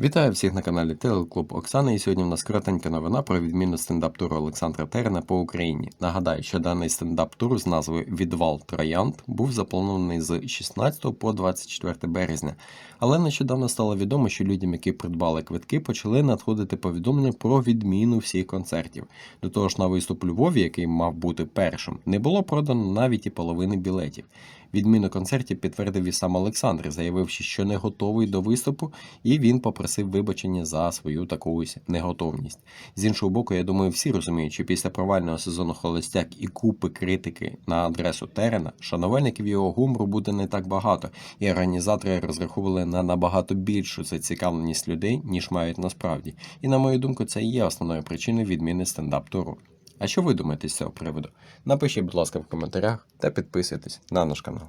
Вітаю всіх на каналі Телеклуб Оксани. І сьогодні в нас коротенька новина про відміну стендап-туру Олександра Терена по Україні. Нагадаю, що даний стендап-тур з назвою Відвал Троянд був запланований з 16 по 24 березня. Але нещодавно стало відомо, що людям, які придбали квитки, почали надходити повідомлення про відміну всіх концертів. До того ж, на виступ Львові, який мав бути першим, не було продано навіть і половини білетів. Відміну концертів підтвердив і сам Олександр, заявивши, що не готовий до виступу, і він попросив вибачення за свою таку неготовність. З іншого боку, я думаю, всі розуміють, що після провального сезону Холостяк і купи критики на адресу Терена, шанувальників його гумору буде не так багато, і організатори розраховували на набагато більшу зацікавленість людей, ніж мають насправді. І на мою думку, це і є основною причиною відміни стендап-туру. А що ви думаєте з цього приводу? Напишіть, будь ласка, в коментарях та підписуйтесь на наш канал.